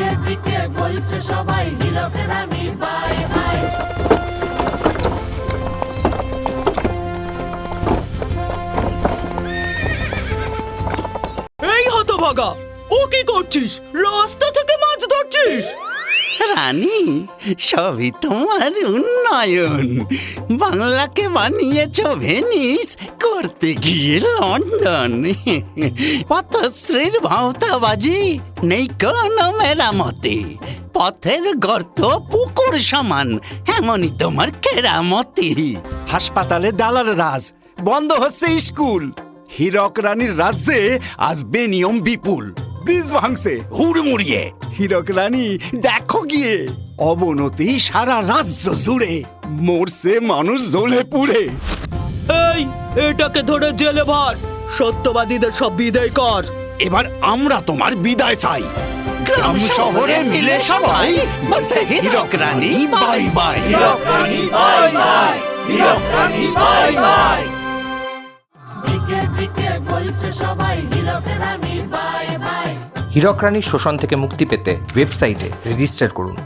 দিকে দিকে বলছে সবাই হীরক রানী বাই বাই। এই হতভাগা ও কি করছিস? রাস্তা থেকে মাছ ধরছিস? রানী সবই তোমার উন্নয়ন। বাংলাকে বানিয়েছ ভেনিস করতে গিয়ে লন্ডন। পথশ্রীর ভাওতাবাজি নেই কোনো মেরামতি? পথের গর্ত পুকুর সমান এমনই তোমার কেরামতি। হাসপাতালে দালাল রাজ বন্ধ হচ্ছে স্কুল। হীরক রানীর রাজ্যে আজ বেনিয়ম বিপুল। ব্রিজ ভাঙছে। হুড়মুড়িয়ে। হীরক রানী দেখো গিয়ে। অবনতি সারা রাজ্য জুড়ে। মরছে মানুষ জ্বলে পুড়ে। এই এটাকে ধরে জেলে ভর। সত্যবাদীদের সব বিদায় কর। এবার আমরা তোমার বিদায় চাই। গ্রাম শহরে মিলে সবাই বলছে হীরক রানী বাই বাই। দিকে দিকে বলছে সবাই হীরক রানী বাই বাই। হীরক রানীর শোষণ থেকে মুক্তি পেতে ওয়েবসাইটে রেজিস্টার করুন।